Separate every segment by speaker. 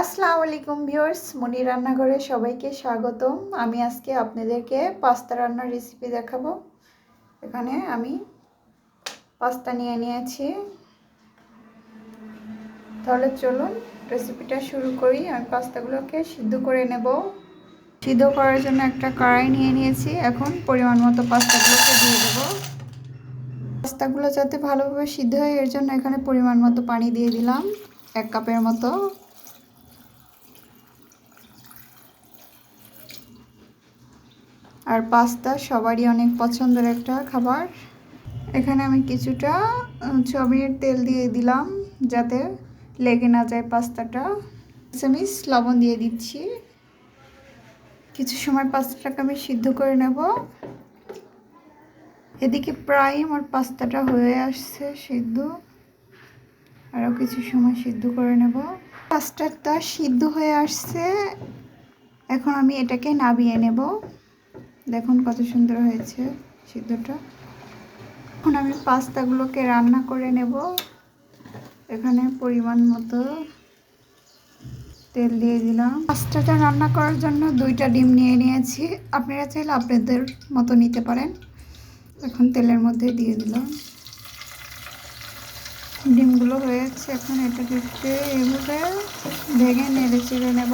Speaker 1: আসসালামু আলাইকুম ভিউয়ার্স, মনি রান্নাঘরে সবাইকে স্বাগতম। আমি আজকে আপনাদেরকে পাস্তা রান্নার রেসিপি দেখাবো। এখানে আমি পাস্তা নিয়ে নিয়েছি। তাহলে চলুন রেসিপিটা শুরু করি। আমি পাস্তাগুলোকে সিদ্ধ করে নেব। সিদ্ধ করার জন্য একটা কড়াই নিয়ে নিয়েছি। এখন পরিমাণ মতো পাস্তাগুলোকে দিয়ে দেবো। পাস্তাগুলো যাতে ভালোভাবে সিদ্ধ হয়, এর জন্য এখানে পরিমাণ মতো পানি দিয়ে দিলাম। এক কাপের মতো। আর পাস্তা সবারই অনেক পছন্দের একটা খাবার। এখানে আমি কিছুটা চমির তেল দিয়ে দিলাম যাতে লেগে না যায় পাস্তাটা। চামিচ লবণ দিয়ে দিচ্ছি। কিছু সময় পাস্তাটাকে আমি সিদ্ধ করে নেব। এদিকে প্রায় আমার পাস্তাটা হয়ে আসছে সিদ্ধ। আরও কিছু সময় সিদ্ধ করে নেব। পাস্তাটা সিদ্ধ হয়ে আসছে। এখন আমি এটাকে নাবিয়ে নেব। দেখুন কত সুন্দর হয়েছে সিদ্ধটা। এখন আমি পাস্তাগুলোকে রান্না করে নেব। এখানে পরিমাণ মতো তেল দিয়ে দিলাম। পাস্তাটা রান্না করার জন্য দুইটা ডিম নিয়ে নিয়েছি। আপনারা চাইলে আপনাদের মতো নিতে পারেন। এখন তেলের মধ্যে দিয়ে দিলাম। ডিমগুলো হয়েছে এখন এটাকে একটু এভাবে ভেঙে নেড়ে চেড়ে নেব।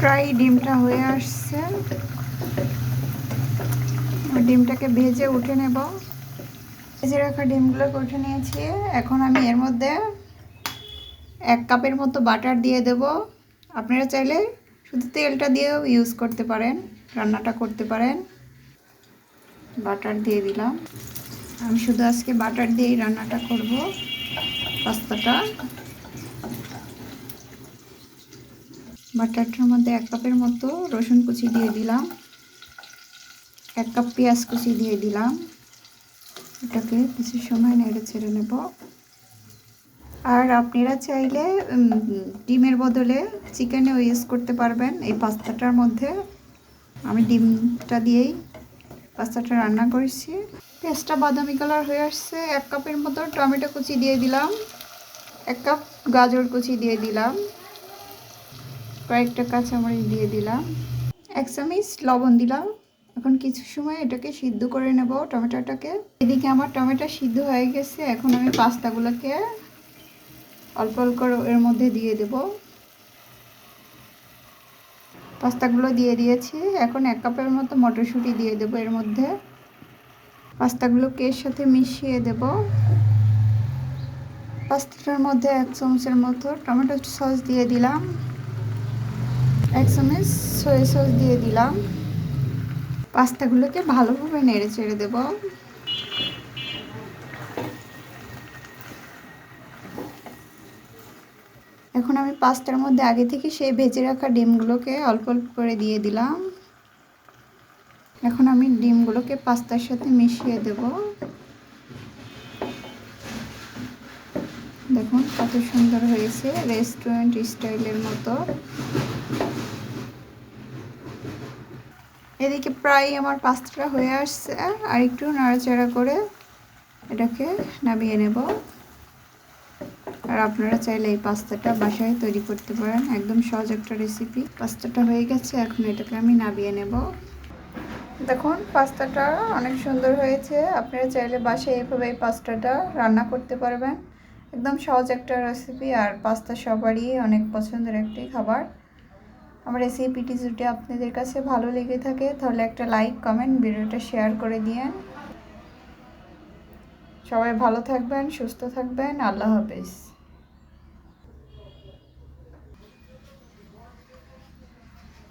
Speaker 1: প্রায় ডিমটা হয়ে আসছে। ডিমটাকে ভেজে উঠে নেব। ভেজে রাখা ডিমগুলোকে উঠে নিয়েছি। এখন আমি এর মধ্যে এক কাপের মতো বাটার দিয়ে দেব। আপনারা চাইলে শুধু তেলটা দিয়েও ইউজ করতে পারেন, রান্নাটা করতে পারেন। বাটার দিয়ে দিলাম। আমি শুধু আজকে বাটার দিয়েই রান্নাটা করব, পাস্তাটা। বাটারটার মধ্যে এক কাপের মতো রসুন কুচি দিয়ে দিলাম। এক কাপ পেঁয়াজ কুচি দিয়ে দিলাম। এটাকে কিছু সময় নেড়ে ছেড়ে নেব। আর আপনারা চাইলে ডিমের বদলে চিকেনও ইউজ করতে পারবেন এই পাস্তাটার মধ্যে। আমি ডিমটা দিয়েই পাস্তাটা রান্না করেছি। পেঁয়াজটা বাদামি কালার হয়ে আসছে। এক কাপের মতো টমেটো কুচি দিয়ে দিলাম। এক কাপ গাজর কুচি দিয়ে দিলাম। কয়েকটা কাঁচামরিচ দিয়ে দিলাম। এক চামিচ লবণ দিলাম। এখন কিছু সময় এটাকে সিদ্ধ করে নেব টমেটোটাকে। এদিকে আমার টমেটো সিদ্ধ হয়ে গেছে। এখন আমি পাস্তাগুলোকে অল্প অল্প এর মধ্যে দিয়ে দেব। পাস্তাগুলো দিয়ে দিয়েছি। এখন এক কাপের মতো মটরশুঁটি দিয়ে দেব এর মধ্যে। পাস্তাগুলোকে এর সাথে মিশিয়ে দেব। পাস্তাটার মধ্যে এক চামচের মতো টমেটো সস দিয়ে দিলাম। এক চামচ সয়া সস দিয়ে দিলাম। পাস্তাগুলোকে ভালোভাবে নেড়ে চেড়ে দেব। এখন আমি পাস্তার মধ্যে আগে থেকে সেই ভেজে রাখা ডিমগুলোকে অল্প অল্প করে দিয়ে দিলাম। এখন আমি ডিমগুলোকে পাস্তার সাথে মিশিয়ে দেব। দেখুন কত সুন্দর হয়েছে রেস্টুরেন্ট স্টাইলের মতো। এদিকে প্রায় আমার পাস্তাটা হয়ে আসছে। আর একটু নাড়াচাড়া করে এটাকে নামিয়ে নেব। আর আপনারা চাইলে এই পাস্তাটা বাসায় তৈরি করতে পারেন। একদম সহজ একটা রেসিপি পাস্তাটা হয়ে গেছে, এখন এটাকে আমি নামিয়ে নেব। দেখুন, পাস্তাটা অনেক সুন্দর হয়েছে। আপনারা চাইলে বাসায় এইভাবে এই পাস্তাটা রান্না করতে পারবেন। একদম সহজ একটা রেসিপি আর পাস্তা সবারই অনেক পছন্দের একটি খাবার। আমার রেসিপিটি যদি আপনাদের কাছে ভালো লেগে থাকে, তাহলে একটা লাইক কমেন্ট ভিডিওটা শেয়ার করে দিয়েন। সবাই ভালো থাকবেন, সুস্থ থাকবেন, আল্লাহ হাফেজ।